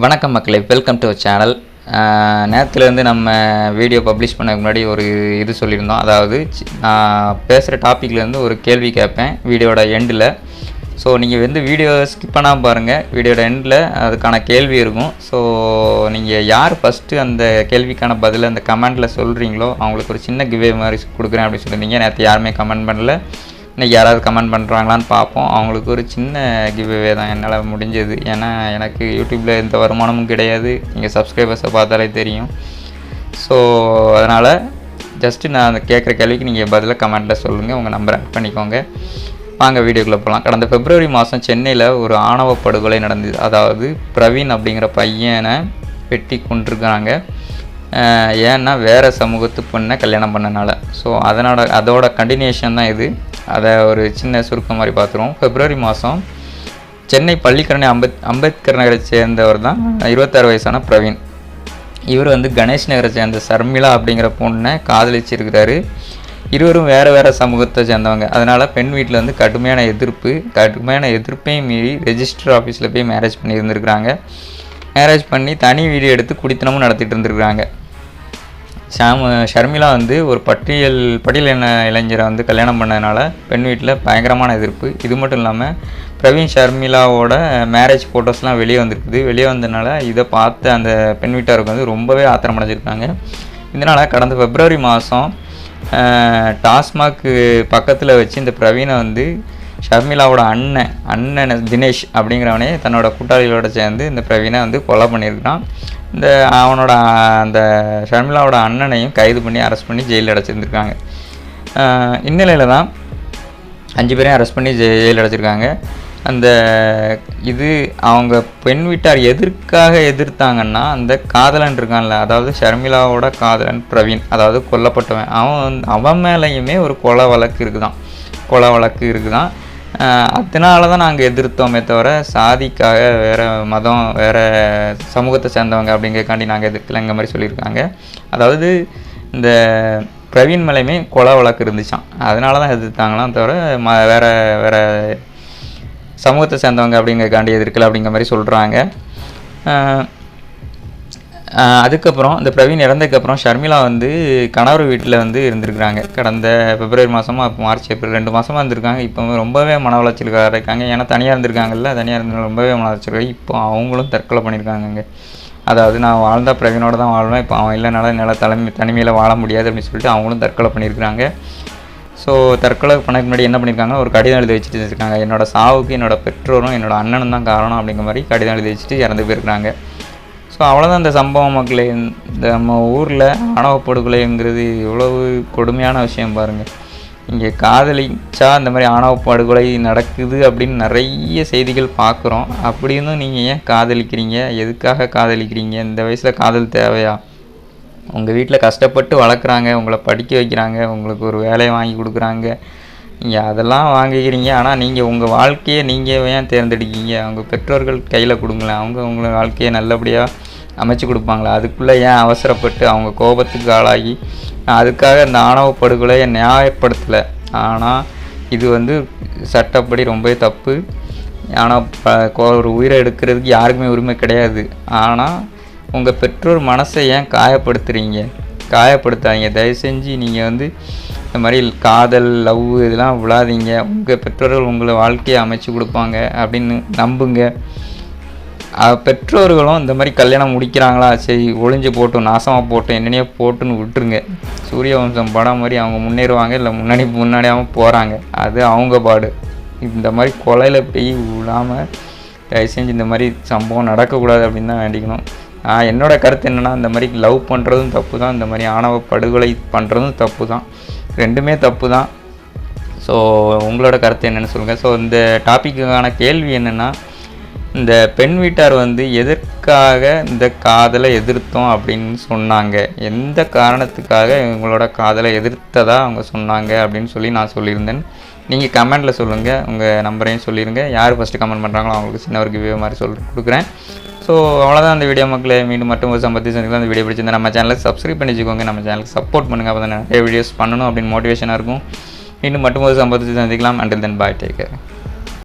வணக்கம் மக்களே welcome to channel நேரத்துலேருந்து நம்ம வீடியோ பப்ளிஷ் பண்ண முன்னாடி ஒரு இது சொல்லியிருந்தோம். அதாவது நான் பேசுகிற டாப்பிக்லேருந்து ஒரு கேள்வி கேட்பேன் வீடியோட எண்டில் ஸோ நீங்கள் வந்து வீடியோ ஸ்கிப் பண்ணாமல் பாருங்கள் வீடியோட எண்டில் அதுக்கான கேள்வி இருக்கும். ஸோ நீங்கள் யார் ஃபஸ்ட்டு அந்த கேள்விக்கான பதில் அந்த கமெண்ட்டில் சொல்கிறீங்களோ அவங்களுக்கு ஒரு சின்ன கிவே மாதிரி கொடுக்குறேன் அப்படின்னு சொல்லியிருந்தீங்க. நேற்று யாருமே கமெண்ட் பண்ணல. இன்னைக்கு யாராவது கமெண்ட் பண்ணுறாங்களான்னு பார்ப்போம். அவங்களுக்கு ஒரு சின்ன கிவ்வே தான். என்னால் முடிஞ்சது. ஏன்னா எனக்கு யூடியூப்பில் எந்த வருமானமும் கிடையாது. நீங்கள் சப்ஸ்கிரைபர்ஸை பார்த்தாலே தெரியும். ஸோ அதனால் ஜஸ்ட்டு நான் அந்த கேட்குற கேள்விக்கு நீங்கள் பதிலாக கமெண்ட்டில் சொல்லுங்கள் உங்கள் நம்பரை ஆட் பண்ணிக்கோங்க. வாங்க வீடியோக்குள்ளே போகலாம் கடந்த பிப்ரவரி மாதம் சென்னையில் ஒரு ஆணவ படுகொலை நடந்தது. அதாவது பிரவீன் அப்படிங்கிற பையனை வெட்டி கொண்டிருக்கிறாங்க ஏன்னா வேறு சமூகத்து பொண்ணை கல்யாணம் பண்ணனால. ஸோ அதனோட அதோட கண்டினியூஷன் தான் இது. அதை ஒரு சின்ன சுருக்கம் மாதிரி பார்த்துருவோம். பிப்ரவரி மாதம் சென்னை பள்ளிக்கரணை அம்பேத் அம்பேத்கர் நகரை சேர்ந்தவர் தான் இருபத்தாறு வயசான பிரவீன். இவர் வந்து கணேஷ் நகரை சேர்ந்த சர்மிளா அப்படிங்கிற பொண்ணை காதலிச்சிருக்கிறாரு. இருவரும் வேறு வேறு சமூகத்தை சேர்ந்தவங்க. அதனால் பெண் வீட்டில் வந்து கடுமையான எதிர்ப்பு கடுமையான எதிர்ப்பையும் மீறி ரெஜிஸ்டர் ஆஃபீஸில் போய் மேரேஜ் பண்ணி இருந்திருக்கிறாங்க மேரேஜ் பண்ணி தனி வீடு எடுத்து குடித்தனமும் நடத்திட்டு இருந்திருக்கிறாங்க. ஷாம் ஷர்மிளா வந்து ஒரு பட்டியல் பட்டியலின இளைஞரை வந்து கல்யாணம் பண்ணதுனால பெண் வீட்டில் பயங்கரமான எதிர்ப்பு. இது மட்டும் இல்லாமல் பிரவீன் ஷர்மிளாவோட மேரேஜ் ஃபோட்டோஸ்லாம் வெளியே வந்திருக்குது. வெளியே வந்ததுனால இதை பார்த்து அந்த பெண் வீட்டாருக்கு வந்து ரொம்பவே ஆத்திரமடைஞ்சிருக்காங்க. இதனால் கடந்த பிப்ரவரி மாதம் டாஸ்மாக் பக்கத்தில் வச்சு இந்த பிரவீனை வந்து ஷர்மிளாவோட அண்ணன் அண்ணன் தினேஷ் அப்படிங்கிறவனே தன்னோட கூட்டாளிகளோட சேர்ந்து இந்த பிரவீனை வந்து கொலை பண்ணியிருக்கான் இந்த அவனோட அந்த ஷர்மிளாவோட அண்ணனையும் கைது பண்ணி அரெஸ்ட் பண்ணி ஜெயிலில் அடைச்சிருந்துருக்காங்க. இந்நிலையில் தான் அஞ்சு பேரையும் அரெஸ்ட் பண்ணி ஜெயில் அடைச்சிருக்காங்க. அந்த இது அவங்க பெண் வீட்டார் எதற்காக எதிர்த்தாங்கன்னா அந்த காதலன் இருக்கான்ல அதாவது ஷர்மிளாவோட காதலன் பிரவீன் அதாவது கொல்லப்பட்டவன். அவன் வந்து- அவன் மேலேயுமே ஒரு கொலை வழக்கு இருக்குதான். கொலை வழக்கு இருக்குதான். அதனால தான் நாங்கள் எதிர்த்தோமே தவிர சாதிக்காக வேறு மதம் வேறு சமூகத்தை சேர்ந்தவங்க அப்படிங்கிறக்காண்டி நாங்கள் எதிர்க்கலைங்க மாதிரி சொல்லியிருக்காங்க. அதாவது இந்த பிரவீன் மேலேயுமே கொலை வழக்கு இருந்துச்சான் அதனால தான் எதிர்த்தாங்களாம் தவிர ம வேறு வேறு சமூகத்தை சேர்ந்தவங்க அப்படிங்கிறக்காண்டி எதிர்க்கல அப்படிங்கிற மாதிரி சொல்கிறாங்க அதுக்கப்புறம் இந்த பிரவீன் இறந்ததுக்கப்புறம் ஷர்மிளா வந்து கணவர் வீட்டில் வந்து இருந்திருக்கிறாங்க. கடந்த பிப்ரவரி மாதமாக இப்போ மார்ச் ஏப்ரல் ரெண்டு மாதமாக இருந்திருக்காங்க. இப்போ ரொம்பவே மன உளைச்சலுக்காக இருக்காங்க. ஏன்னா தனியாக இருந்திருக்காங்கல்ல தனியாக இருந்து ரொம்பவே மன உளைச்சல் இப்போ அவங்களும் தற்கொலை பண்ணியிருக்காங்க அதாவது நான் வாழ்ந்தால் பிரவீனோட தான் வாழ்வேன். இப்போ அவன் இல்லைனால என்னால் தலைமை தனிமையில் வாழ முடியாது அப்படின்னு சொல்லிட்டு அவங்களும் தற்கொலை பண்ணியிருக்கிறாங்க ஸோ தற்கொலை பண்ணக்கு முன்னாடி என்ன பண்ணியிருக்காங்க ஒரு கடிதம் எழுதி வச்சுட்டு இருக்காங்க என்னோட சாவுக்கு என்னோட பெற்றோரும் என்னோடய அண்ணனும் தான் காரணம் அப்படிங்கிற மாதிரி கடிதம் எழுதி வச்சுட்டு இறந்து போயிருக்காங்க ஸோ அவ்வளோதான் இந்த சம்பவம் மக்களே. இந்த நம்ம ஊரில் ஆணவ படுகொலைங்கிறது எவ்வளவு கொடுமையான விஷயம் பாருங்கள் இங்கே காதலிச்சா இந்த மாதிரி ஆணவ படுகொலை நடக்குது அப்படின்னு நிறைய செய்திகள் பார்க்குறோம் அப்படி இருந்தும் நீங்கள் ஏன் காதலிக்கிறீங்க? எதுக்காக காதலிக்கிறீங்க? இந்த வயசில் காதல் தேவையா? உங்கள் வீட்டில் கஷ்டப்பட்டு வளர்க்குறாங்க உங்களை படிக்க வைக்கிறாங்க உங்களுக்கு ஒரு வேலையை வாங்கி கொடுக்குறாங்க. நீங்கள் அதெல்லாம் வாங்கிக்கிறீங்க ஆனால் நீங்கள் உங்கள் வாழ்க்கையை நீங்கள் ஏன் தேர்ந்தெடுக்கீங்க? அவங்க பெற்றோர்கள் கையில் கொடுங்களேன். அவங்க உங்களை வாழ்க்கையை நல்லபடியாக அமைச்சு கொடுப்பாங்களா? அதுக்குள்ளே ஏன் அவசரப்பட்டு அவங்க கோபத்துக்கு ஆளாகி அதுக்காக இந்த ஆணவ படுகொலையை நியாயப்படுத்தலை? ஆனால் இது வந்து சட்டப்படி ரொம்பவே தப்பு. ஆனால் ஒரு உயிரை எடுக்கிறதுக்கு யாருக்குமே உரிமை கிடையாது. ஆனால் உங்கள் பெற்றோர் மனசை ஏன் காயப்படுத்துகிறீங்க காயப்படுத்தாதீங்க. தயவு செஞ்சு நீங்கள் வந்து இந்த மாதிரி காதல் லவ் இதெல்லாம் விழாதீங்க. உங்கள் பெற்றோர்கள் உங்களை வாழ்க்கையை அமைச்சு கொடுப்பாங்க அப்படின்னு நம்புங்க. பெற்றோர்களும் இந்த மாதிரி கல்யாணம் முடிக்கிறாங்களா சரி ஒளிஞ்சு போட்டும் நாசமாக போட்டும் என்னென்னையோ போட்டுன்னு விட்டுருங்க. சூரிய வம்சம் படம் மாதிரி அவங்க முன்னேறுவாங்க இல்லை முன்னாடி முன்னாடியாகவும் போகிறாங்க அது அவங்க பாடு. இந்த மாதிரி கொலையில் போய் விடாமல் தயவு செஞ்சு இந்த மாதிரி சம்பவம் நடக்கக்கூடாது அப்படின்னு தான் வேண்டிக்கணும். என்னோடய என்னோட கருத்து என்னென்னா இந்த மாதிரி லவ் பண்ணுறதும் தப்பு தான் இந்த மாதிரி ஆணவ படுகொலை பண்ணுறதும் தப்பு தான் ரெண்டுமே தப்பு தான் ஸோ உங்களோட கருத்து என்னென்னு சொல்லுங்கள் ஸோ இந்த டாப்பிக்குக்கான கேள்வி என்னென்னா இந்த பெண் வீட்டார் வந்து எதற்காக இந்த காதலை எதிர்த்தோம் அப்படின்னு சொன்னாங்க. எந்த காரணத்துக்காக இவங்களோட காதலை எதிர்த்ததா அவங்க சொன்னாங்க அப்படின்னு சொல்லி நான் சொல்லியிருந்தேன். நீங்கள் கமெண்ட்டில் சொல்லுங்கள் உங்கள் நம்பரையும் சொல்லிடுங்க யார் ஃபஸ்ட்டு கமெண்ட் பண்ணுறாங்களோ அவங்களுக்கு சின்ன ஒரு கிவ்வே மாதிரி சொல் கொடுக்குறேன். ஸோ அவ்வளோதான் அந்த வீடியோ மக்களே. மீண்டும் மட்டும் ஒரு சம்பத்தி சந்திக்கலாம். அந்த வீடியோ பிடிச்சிருந்தா நம்ம சேனலுக்கு சப்ஸ்கிரைப் பண்ணி வச்சுக்கோங்க நம்ம சேனலுக்கு சப்போர்ட் பண்ணுங்கள் அப்போ தான் நிறைய வீடியோஸ் பண்ணணும் அப்படின்னு மோட்டிவேஷனாக இருக்கும். மீண்டும் மட்டும் ஒரு சம்பத்தி சந்திக்கலாம். Until then bye take care